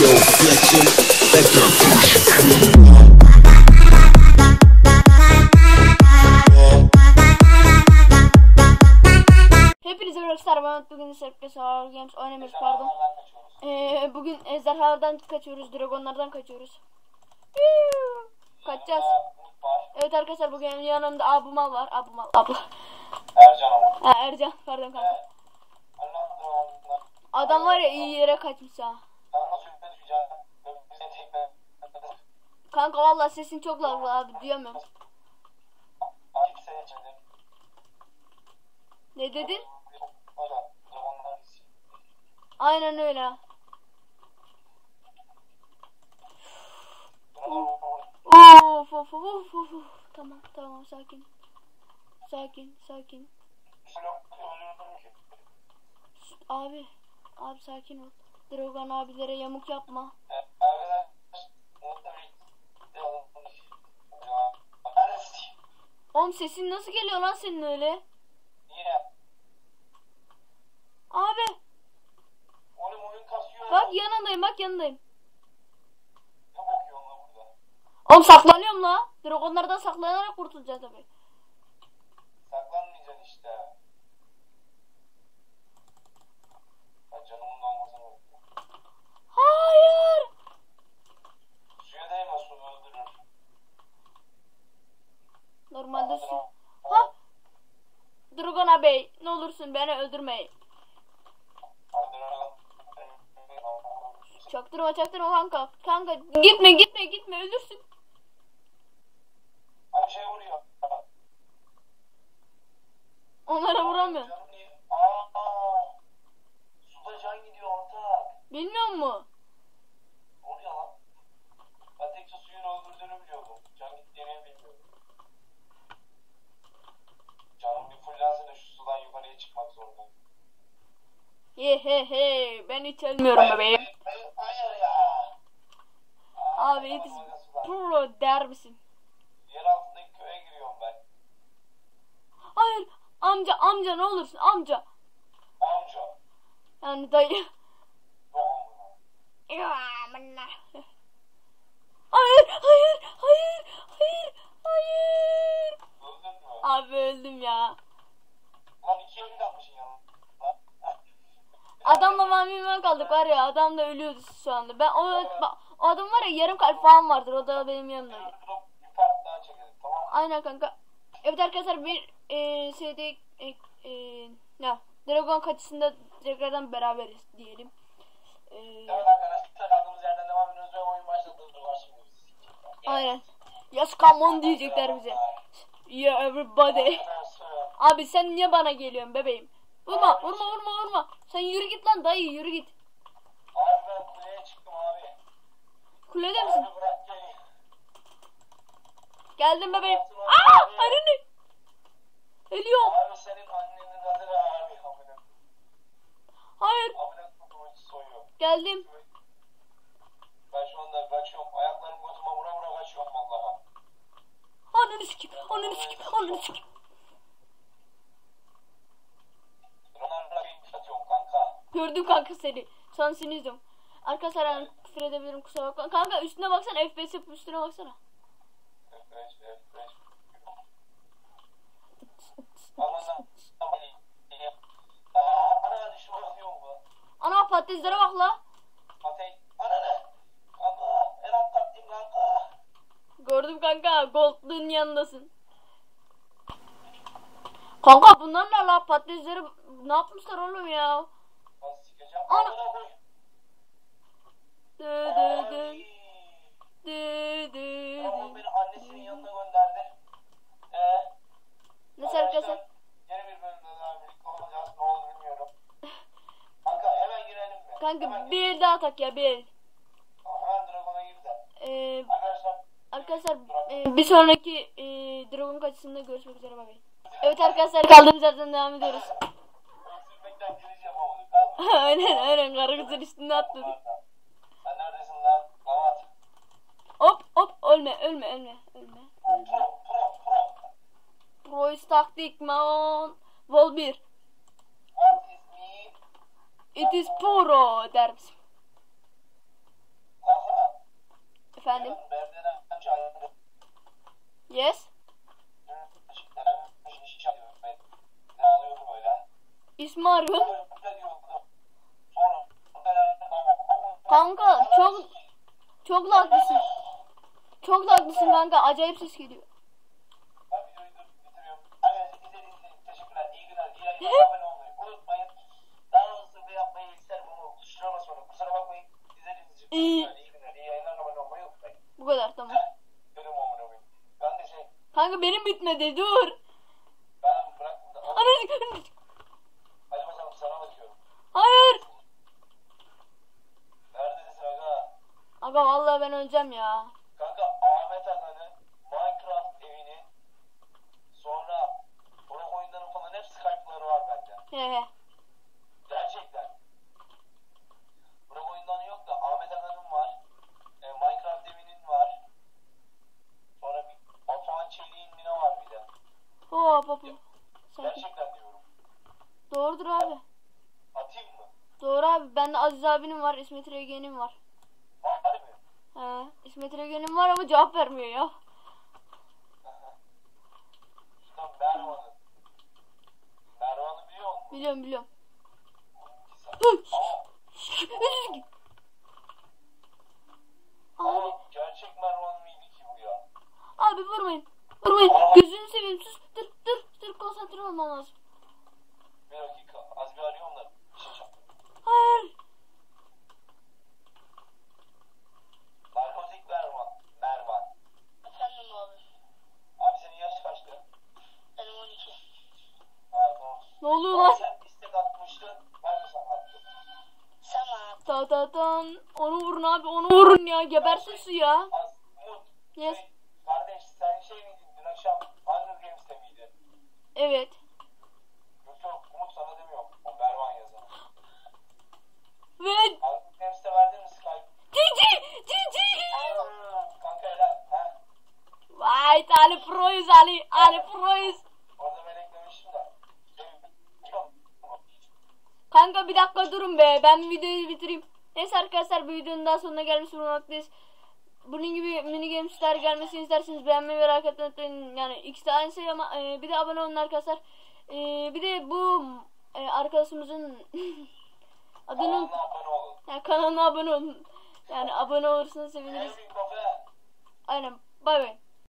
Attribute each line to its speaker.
Speaker 1: Yo, Fletcher, Becker.
Speaker 2: Hepinize merhaba ben bugün Sağlar Games oynamıyoruz pardon. Ee, bugün ejderhalardan kaçıyoruz, dragonlardan kaçıyoruz. Kaçacağız. Evet arkadaşlar bugün yanımda Abumal var. Abumal abla.
Speaker 3: Ercan.
Speaker 2: Ha, Ercan pardon kanka. Adam var ya iyi yere kaçmış ha. Kanka vallahi sesin çok lavlı abi duyamıyorum. Ne dedin? Aynen öyle. Of of of of of. Tamam tamam sakin. Sakin sakin. Abi abi sakin ol. Drogan abilere yamuk yapma. Oğlum sesin nasıl geliyor lan senin öyle? Abi bak yanındayım bak yanındayım. Oğlum saklanıyorum la. Dragonlardan saklanarak kurtulacağız tabii.
Speaker 3: Saklanmayacaksın işte. Ben canımın dolmasını bekliyorum.
Speaker 2: Hayır.
Speaker 3: Suya değme su öldürür.
Speaker 2: Normalde su. Ha? Dragon olursun beni öldürmeyin. Çaktırma çaktırma kanka. Kanka gitme gitme gitme ölürsün.
Speaker 3: Şey vuruyor.
Speaker 2: Onlara
Speaker 3: niye? Aa, suda can gidiyor ortak.
Speaker 2: Bilmiyor musun?
Speaker 3: Ne oluyor lan? Ben tek suyun öldürdüğünü biliyordum. Can gittiğini bilmiyordum. Canım bir fullense de şu sudan yukarıya çıkmak zorundayım.
Speaker 2: He he he ben hiç ölmüyorum bebeğim. Abi it is pro der misin?
Speaker 3: Yer altındaki köye giriyorum ben.
Speaker 2: Hayır amca amca ne olursun amca.
Speaker 3: Amca.
Speaker 2: Yani dayı. Ya amına. Hayır hayır hayır hayır hayır.
Speaker 3: Öldün mü?
Speaker 2: Abi öldüm ya.
Speaker 3: Lan iki evin
Speaker 2: mamimden kaldık var ya adam da ölüyordu şu anda. Ben o, o adam var ya yarım kalp falan vardır o da benim yanımdaydı. Aynen kanka. Evet arkadaşlar bir e, şeyde e, e, ne Dragon kaçışında tekrardan beraberiz diyelim. E,
Speaker 3: Evet arkadaşlar kaldığımız yerden devam ediyoruz ve oyun başladı. Var şimdi.
Speaker 2: aynen. Yes come on diyecekler bize. Yeah everybody. Abi sen niye bana geliyorsun bebeğim? Vurma vurma vurma. Sen yürü git lan dayı yürü git.
Speaker 3: Abi ben kuleye çıktım abi.
Speaker 2: Kulede misin?
Speaker 3: Abi bırak.
Speaker 2: Geldim bebeğim. Aa anne. Ölüyorum.
Speaker 3: Abi senin annenin adı ne abi? Amına.
Speaker 2: Hayır
Speaker 3: kutumu soyuyor.
Speaker 2: geldim.
Speaker 3: Ben şu anda kaçıyorum. Ayaklarım götüme vura vura kaçıyorum vallaha.
Speaker 2: Ananı sikeyim. Ananı sikeyim. Ananı sikeyim.
Speaker 3: Onlarla bir atıyorum kanka.
Speaker 2: Gördüm kanka seni. Sonra seni izliyorum. Arkadaşlar ben küfür edebilirim kusura bakma. Kanka üstüne baksana FPS üstüne baksana.
Speaker 3: F5, F5. Anana. Aa, Ana
Speaker 2: patateslere bak la. Gördüm kanka. Gold'un yanındasın. Kanka bunlar ne la patatesleri ne yapmışlar oğlum ya? Ana. Dı dı dı. Dı dı dı.
Speaker 3: beni annesinin yanına gönderdi. Ee,
Speaker 2: Nasıl arkadaşlar?
Speaker 3: Yeni bir bölümde daha birlikte olacağız. Ne olur bilmiyorum. Kanka hemen girelim mi?
Speaker 2: Kanka
Speaker 3: hemen
Speaker 2: bir el daha tak ya bir
Speaker 3: hemen Dragon'a gir de.
Speaker 2: Ee,
Speaker 3: Arkadaşlar
Speaker 2: Arkadaşlar e, bir sonraki e, Dragon kaçışında görüşmek üzere bay bay. Evet arkadaşlar kaldığımız yerden devam ediyoruz. aynen aynen karı kızın üstünde atladık.
Speaker 3: Sen neredesin lan? Gavat.
Speaker 2: Hop hop ölme ölme ölme ölme.
Speaker 3: Pro pro pro.
Speaker 2: Prois taktik man. Vol 1.
Speaker 3: What is me?
Speaker 2: It is puro der misin? Efendim? Yes. İsmi arıyor. Kanka çok çok haklısın. Çok haklısın kanka. Acayip ses geliyor.
Speaker 3: Ben videoyu dur bitiriyorum. Evet izlediğiniz için teşekkürler. İyi günler. İyi yayınlar. Abone olmayı unutmayın. Daha hızlı bir yapmayı isterim ama tuşlara basmadım. Kusura bakmayın. İzlediğiniz için
Speaker 2: İyi.
Speaker 3: teşekkürler. İyi günler. İyi yayınlar. Abone olmayı unutmayın.
Speaker 2: Bu kadar tamam.
Speaker 3: Görüm amına koyayım. Ben de şey
Speaker 2: Kanka benim bitmedi dur.
Speaker 3: ben bıraktım da.
Speaker 2: Anacık.
Speaker 3: Hadi bakalım sana bakıyorum.
Speaker 2: Hayır.
Speaker 3: Neredesin aga?
Speaker 2: Ben öleceğim ya.
Speaker 3: Kanka Ahmet Agan'ı, Minecraft evini, sonra Burak oyunların falan hep Skype'ları var bende.
Speaker 2: He.
Speaker 3: Gerçekten. Burak oyundan yok da Ahmet Agan'ın var. E, Minecraft evinin var. Sonra bir Batuhan Çelik'in mi ne var bir de.
Speaker 2: Hop. Sanki.
Speaker 3: Gerçekten diyorum.
Speaker 2: Doğrudur abi.
Speaker 3: Atayım mı?
Speaker 2: Doğru abi. Bende Aziz abinin var. İsmet Regen'in var. He. İsmet Regen'in var ama cevap vermiyor ya.
Speaker 3: İşte Mervan'ın. Mervan'ı biliyor musun?
Speaker 2: Biliyorum biliyorum. Abi.
Speaker 3: ama gerçek Mervan mıydı ki bu ya?
Speaker 2: Abi vurmayın. Vurmayın. Gözünü seveyim. Sus. Dur dur. Dur konsantre olmam lazım.
Speaker 3: Bir dakika. Az bir arıyorum da. Bir şey çaktım.
Speaker 2: Hayır.
Speaker 3: Narkotik Mervan. Mervan.
Speaker 4: Efendim abi.
Speaker 3: Abi senin yaş kaçtı?
Speaker 4: Benim 12.
Speaker 3: Ha tamam.
Speaker 2: Ne oluyor
Speaker 3: Ama
Speaker 2: lan?
Speaker 3: sen istek atmıştın. Ben mi sana attım?
Speaker 4: Sen abi.
Speaker 2: Ta ta tan. Onu vurun abi. Onu vurun ya. Gebersin su ya. Yes.
Speaker 3: Şey, kardeş sen şey miydin dün akşam Hunger Games'te miydin?
Speaker 2: Evet.
Speaker 3: Yok yok Umut sana demiyorum. O Mervan yazan.
Speaker 2: Ve
Speaker 3: Hunger Games'te verdin mi Skype?
Speaker 2: cici cici.
Speaker 3: Kanka helal. He?
Speaker 2: Vay Ali Proyuz Ali. Ali Proyuz.
Speaker 3: Orada ben eklemiştim de. Şey, yok.
Speaker 2: Kanka bir dakika durun be. Ben videoyu bitireyim. Neyse arkadaşlar bu videonun daha sonuna gelmiş bulunmaktayız. Bunun gibi mini gamesler gelmesini isterseniz beğenmeyi ve like atmayı unutmayın. Yani ikisi de aynı şey ama e, bir de abone olun arkadaşlar. E, bir de bu e, arkadaşımızın adını
Speaker 3: Kanalına abone olun.
Speaker 2: yani kanalına abone olun. Yani abone olursanız seviniriz. Aynen. Bay bay.